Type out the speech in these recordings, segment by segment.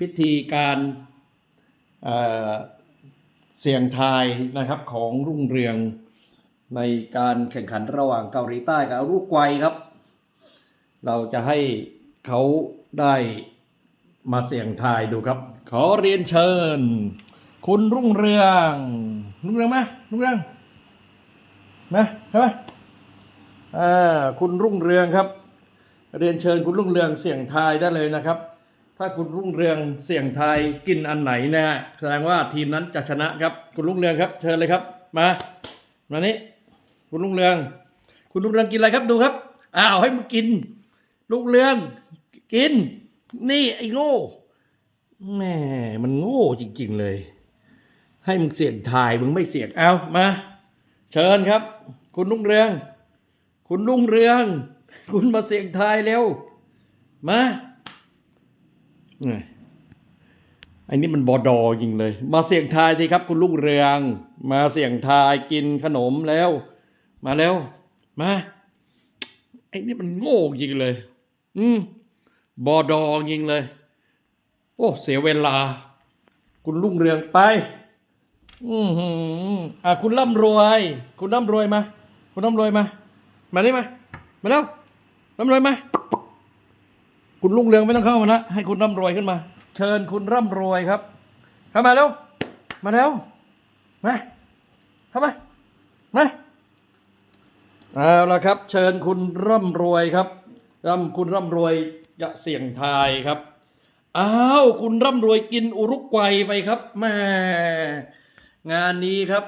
พิธีการเเสี่ยงทายนะครับของรุ่งเรืองในการแข่งขันระหว่างเกาหลีใต้กับอุรุกวัยครับ เราจะให้เขาได้มาเสี่ยงทายดูครับ ขอเรียนเชิญ คุณรุ่งเรือง รุ่งเรืองไหมรุ่งเรืองนะใช่ไหมอ่าคุณรุ่งเรืองครับ เรียนเชิญคุณรุ่งเรืองเสี่ยงทายได้เลยนะครับ ถ้าคุณรุ่งเรืองเสี่ยงทายกินอันไหนนะฮะแสดงว่าทีมนั้นจะชนะครับ คุณรุ่งเรืองครับ เชิญเลยครับ มามานี้คุณรุ่งเรือง คุณรุ่งเรืองกินอะไรครับดูครับอ้าวให้มันกินรุ่งเรือง กิน นี่ไอ้โง่แม่มันโง่จริง ๆเลย ให้มึงเสี่ยงทายมึงไม่เสี่ยงเอามา เชิญครับ คุณรุ่งเรือง คุณรุ่งเรือง คุณมาเสี่ยงทายเร็วมา อ้นี่มันบอดอจริงเลย มาเสี่ยงทายทีครับ คุณรุ่งเรือง มาเสี่ยงทายกินขนมแล้ว มาแล้ว มาไอ้นี่มันโง่จริงเลย อืมบอดอจริงเลย โอ้เสียเวลา คุณรุ่งเรืองไป อืมหืมอะคุณร่ำรวย คุณร่ำรวยมา คุณร่ำรวยมา มานี่มมาแล้วร่ำรวยมา คุณลุงเรืองไม่ต้องเข้ามานะให้คุณร่ำรวยขึ้นมา เชิญคุณร่ำรวยครับเข้ามาแล้วมาแล้วมาเข้ามามาเอาละครับ เชิญคุณร่ำรวยครับร่ำคุณร่ำรวยจะเสี่ยงทายครับอ้าวคุณร่ำรวยกินอุรุกวัยไปครับแม่งานนี้ครับ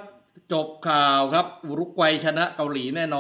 จบข่าวครับ อุรุกวัยชนะเกาหลีแน่นอน